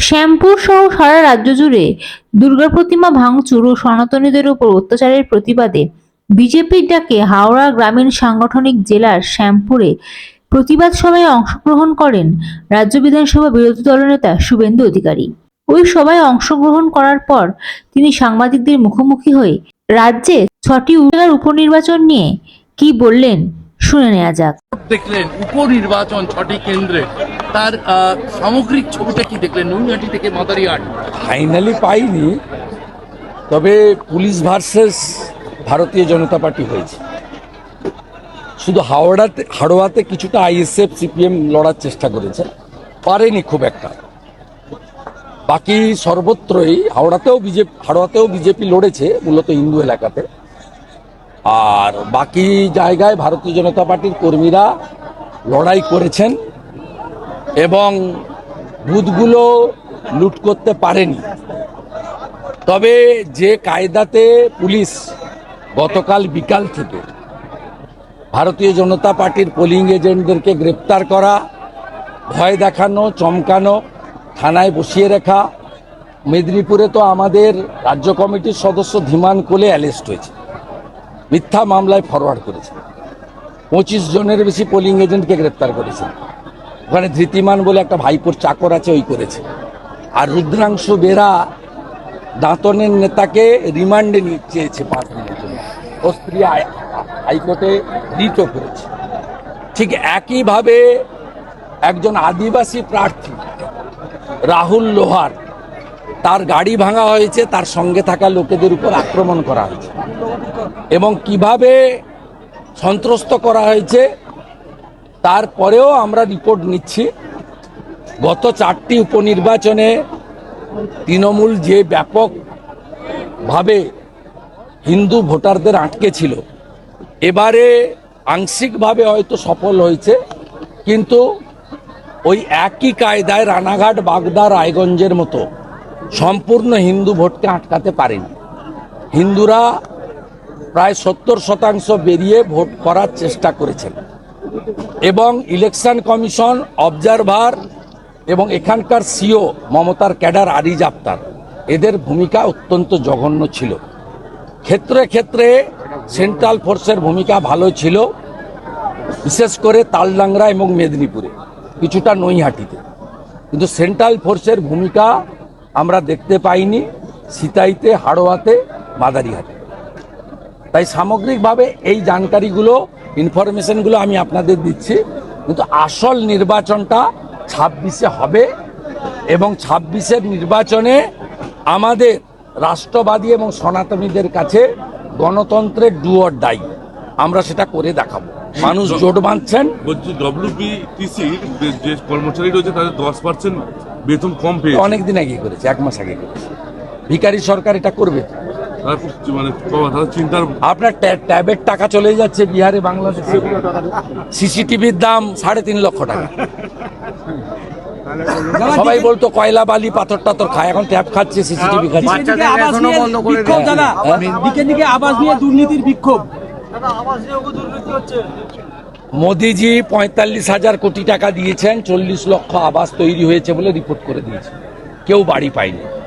শ্যামপুর সহ সারা রাজ্য জুড়ে দুর্গা প্রতিমা ভাঙচুর ও সনাতনীদের উপর অত্যাচারের প্রতিবাদে বিজেপির ডাকে হাওড়া গ্রামীণ সাংগঠনিক জেলার শ্যামপুরে প্রতিবাদ সভায় অংশগ্রহণ করেন রাজ্য বিধানসভা বিরোধী দলনেতা শুভেন্দু অধিকারী। ওই সভায় অংশগ্রহণ করার পর তিনি সাংবাদিকদের মুখোমুখি হয়ে রাজ্যে ছটি জায়গার উপনির্বাচন নিয়ে কি বললেন শুনে নেওয়া যাক। দেখলেন, উপনির্বাচন ছটি কেন্দ্রে তার সামগ্রিক ছবিটা কি দেখলেন? নৈহাটি থেকে মাদারিহাট ফাইনালি পাইনি, তবে পুলিশ ভার্সেস ভারতীয় জনতা পার্টি হয়েছে। শুধু হাওড়াতে হাড়োয়াতে কিছুটা আইএসএফ, সিপিএম লড়ার চেষ্টা করেছে, পারেনি খুব একটা। বাকি সর্বত্রই হাওড়াতেও বিজেপি হাড়োয়াতেও বিজেপি লড়েছে, মূলত হিন্দু এলাকাতে। আর বাকি জায়গায় ভারতীয় জনতা পার্টির কর্মীরা লড়াই করেছেন। এবং বুথগুলো লুট করতে পারেনি। তবে যে কায়দাতে পুলিশ গতকাল বিকাল থেকে ভারতীয় জনতা পার্টির পোলিং এজেন্টদেরকে গ্রেপ্তার করা, ভয় দেখানো, চমকানো, থানায় বসিয়ে রাখা, মেদিনীপুরে তো আমাদের রাজ্য কমিটির সদস্য ধীমান কোলে অ্যারেস্ট হয়েছে, মিথ্যা মামলায় ফরওয়ার্ড করেছে। পঁচিশ জনের বেশি পোলিং এজেন্টকে গ্রেপ্তার করেছে। ওখানে ধৃতিমান বলে একটা ভাইপোর চাকর আছে, ওই করেছে। আর রুদ্রাংশ বেরা দাঁতনের নেতাকে রিমান্ডে নিয়ে চেয়েছে পাঁচ দিনের জন্য। ও স্ত্রী হাই- হাইকোর্টে রিটও করেছে। ঠিক একইভাবে একজন আদিবাসী প্রার্থী, রাহুল লোহার, তার গাড়ি ভাঙা হয়েছে, তার সঙ্গে থাকা লোকেদের উপর আক্রমণ করা হয়েছে। এবং কীভাবে সন্ত্রস্ত করা হয়েছে তারপরেও আমরা রিপোর্ট নিচ্ছি। গত চারটি উপনির্বাচনে তৃণমূল যে ব্যাপকভাবে হিন্দু ভোটারদের আটকে ছিল, এবারে আংশিকভাবে হয়তো সফল হয়েছে, কিন্তু ওই একই কায়দায় রানাঘাট, বাগদা, রায়গঞ্জের মতো সম্পূর্ণ হিন্দু ভোটকে আটকাতে পারেনি। হিন্দুরা প্রায় সত্তর শতাংশ বেরিয়ে ভোট করার চেষ্টা করেছেন। এবং ইলেকশন কমিশন, অবজারভার এবং এখানকার সিও মমতার ক্যাডার আরিজ আফতার এদের ভূমিকা অত্যন্ত জঘন্য ছিল। ক্ষেত্রে ক্ষেত্রে সেন্ট্রাল ফোর্সের ভূমিকা ভালো ছিল, বিশেষ করে তালডাংরা এবং মেদিনীপুরে, কিছুটা নৈহাটিতে। কিন্তু সেন্ট্রাল ফোর্সের ভূমিকা আমরা দেখতে পাইনি, সিতাইতে, হাড়োয়াতে, মাদারিহাটে। তাই সামগ্রিকভাবে এই জানকারিগুলো ইনফরমেশনগুলো আমি আপনাদের দিচ্ছি। কিন্তু আসল নির্বাচনটা ছাব্বিশে হবে এবং ছাব্বিশের নির্বাচনে আমাদের রাষ্ট্রবাদী এবং সনাতনীদের কাছে গণতন্ত্রের ডুয়ার ডাই আমরা সেটা করে দেখাবো। মানুষ জোট বাঁধছেন। বলছি ডব্লিউবিটিসির যে কর্মচারী রয়েছে তাদের দশ পার্সেন্ট বেতন কম পেয়েছে। অনেক দিন আগে করেছে এক মাস আগে করেছে। ভিকারি সরকার এটা করবে। মানে চিন্তার আপনার ট্যা- ট্যাবের টাকা চলে যাচ্ছে বিহারে বাংলাদেশে। সিসিটিভির দাম সাড়ে তিন লক্ষ টাকা। সবাই বলতো কয়লা বালি পাথর টাথর খায় এখন ট্যাব খাচ্ছে সিসিটিভি খাচ্ছে। আবাস নিয়ে বিক্ষোভ দাদা। দিকে দিকে আবাস নিয়ে দুর্নীতির বিক্ষোভ। মোদিজি পঁয়তাল্লিশ হাজার কোটি টাকা দিয়েছেন চল্লিশ লক্ষ আবাস তৈরি হয়েছে বলে রিপোর্ট করে দিয়েছে। কেউ বাড়ি পায়নি।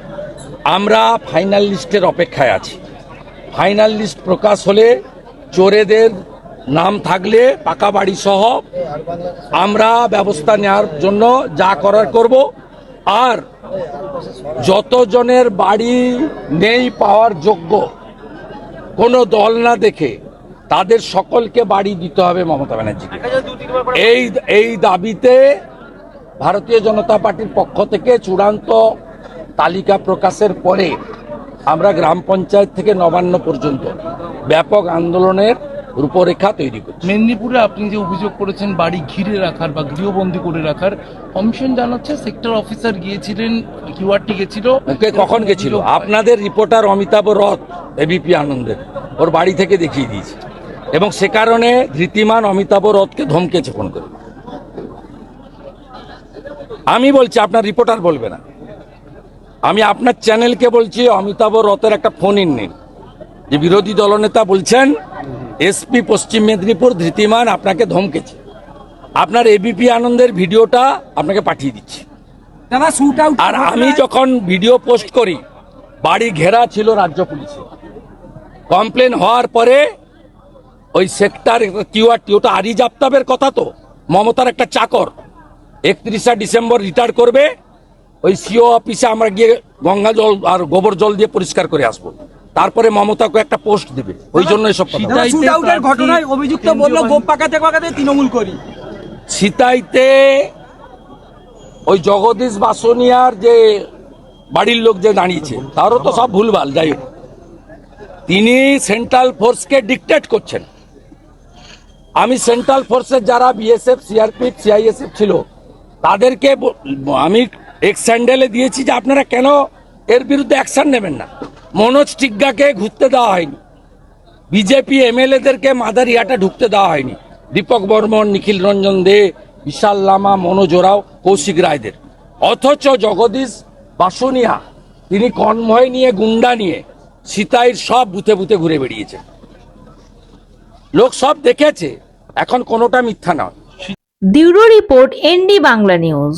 আমরা ফাইনাল লিস্টের অপেক্ষায় আছি। ফাইনাল লিস্ট প্রকাশ হলে চোরেদের নাম থাকলে পাকা বাড়ি সহ আমরা ব্যবস্থা নেওয়ার জন্য যা করার করব। আর যতজনের বাড়ি নেই পাওয়ার যোগ্য, কোনো দল না দেখে তাদের সকলকে বাড়ি দিতে হবে মমতা ব্যানার্জিকে। এই এই দাবিতে ভারতীয় জনতা পার্টির পক্ষ থেকে চূড়ান্ত তালিকা প্রকাশের পরে আমরা গ্রাম পঞ্চায়েত থেকে নবান্ন পর্যন্ত ব্যাপক আন্দোলনের রূপরেখা তৈরি করছি। মেদিনীপুরে আপনি যে অভিযোগ করেছেন বাড়ি ঘিরে রাখার বা গৃহবন্দী করে রাখার কমিশন জানাচ্ছে সেক্টর অফিসার গিয়েছিলেন কিউআরটি গেছিল। ওকে কখন গেছিল? আপনাদের রিপোর্টার অমিতাভ রথ এবিপি আনন্দের ওর বাড়ি থেকে দেখিয়ে দিয়েছে। এবং সে কারণে ধৃতিমান অমিতাভ রথকে ধমকেছে ফোন করে। আমি বলছি আপনার রিপোর্টার বলবে না। আমি আপনার চ্যানেলকে বলছি অমিতাভ রথের একটা ফোন ইন নিন যে বিরোধী দলনেতা বলছেন এসপি পশ্চিম মেদিনীপুর ধৃতিমান আপনাকে ধমকেছে। আপনার এবিপি আনন্দের ভিডিওটা আপনাকে পাঠিয়ে দিচ্ছি। আর আমি যখন ভিডিও পোস্ট করি বাড়ি ঘেরা ছিল রাজ্য পুলিশে। কমপ্লেন হওয়ার পরে ওই সেক্টর কিউআরটি ওটা আরিজ আফতাবের কথা তো মমতার একটা চাকর। একত্রিশে ডিসেম্বর রিটায়ার করবে ওই সিও অফিসে আমরা গিয়ে গঙ্গা জল আর গোবর জল দিয়ে পরিষ্কার করে আসব। তারপরে মমতাকে একটা পোস্ট দিবে। ওই জন্য এসব কথা। ঘটনায় অভিযুক্ত বলল গোপ পাকাতে পাকাতে তৃণমূল করি। সিতাইতে ওই জগদীশ বাসনিয়ার যে বাড়ির লোক যে দাঁড়িয়েছে তারও তো সব ভুলভাল যাই হোক। তিনি সেন্ট্রাল ফোর্সকে ডিকটেট করছেন। আমি সেন্ট্রাল ফোর্সের যারা বিএসএফ সিআরপি সিআইএসএফ ছিল তাদেরকে আমি এক্স স্যান্ডেলে দিয়েছি যে আপনারা কেন এর বিরুদ্ধে অ্যাকশন নেবেন না? মনোজ টিগ্গাকে ঘুরতে দেওয়া হয়নি। বিজেপি এমএলএদেরকে মাদারিহাটে ঢুকতে দেওয়া হয়নি। দীপক বর্মন, নিখিল রঞ্জন দে, বিশাল লামা, মনোজ ওরাও, কৌশিক রায়দের। অথচ জগদীশ বাসনিয়া, তিনি কনভয় নিয়ে, গুন্ডা নিয়ে, সীতাইর সব বুথে বুথে ঘুরে বেরিয়েছে লোক সব দেখেছে, এখন কোনোটা মিথ্যা নয়। Bureau report ND Bangla news.